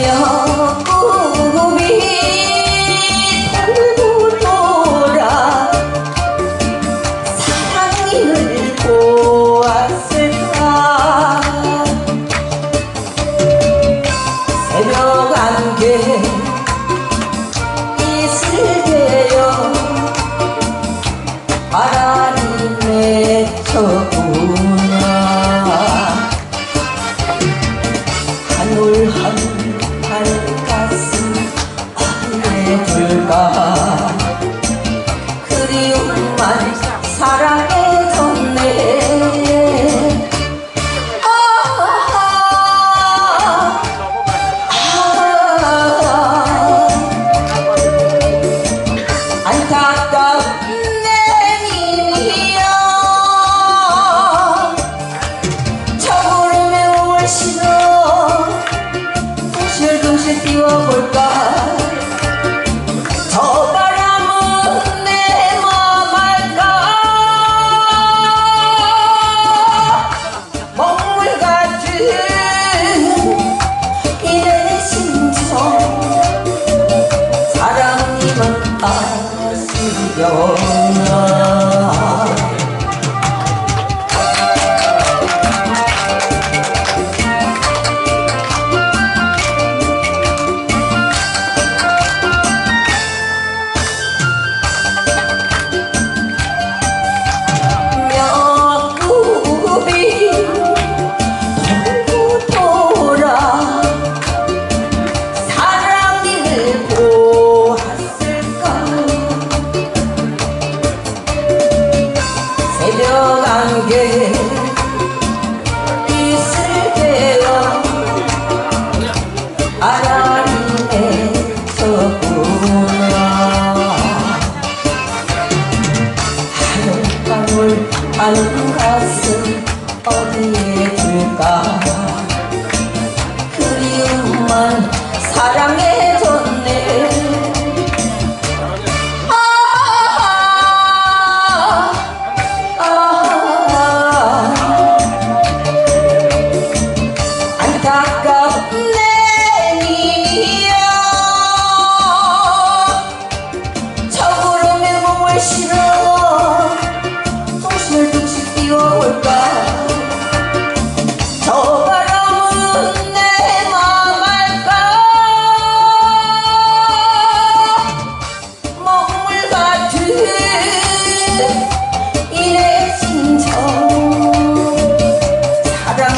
며 꿈이 돌돌아 사랑을 보았을까 새벽 안개 있을 때요 바람이 맺혀구나 한올 한 뛰어볼까? 저 바람은 내 맘 알까? 먹물같은 이내 심정 사랑이만 아으려 맑은 가슴 어디에 둘까? 그리움만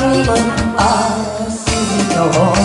마음은 아스러워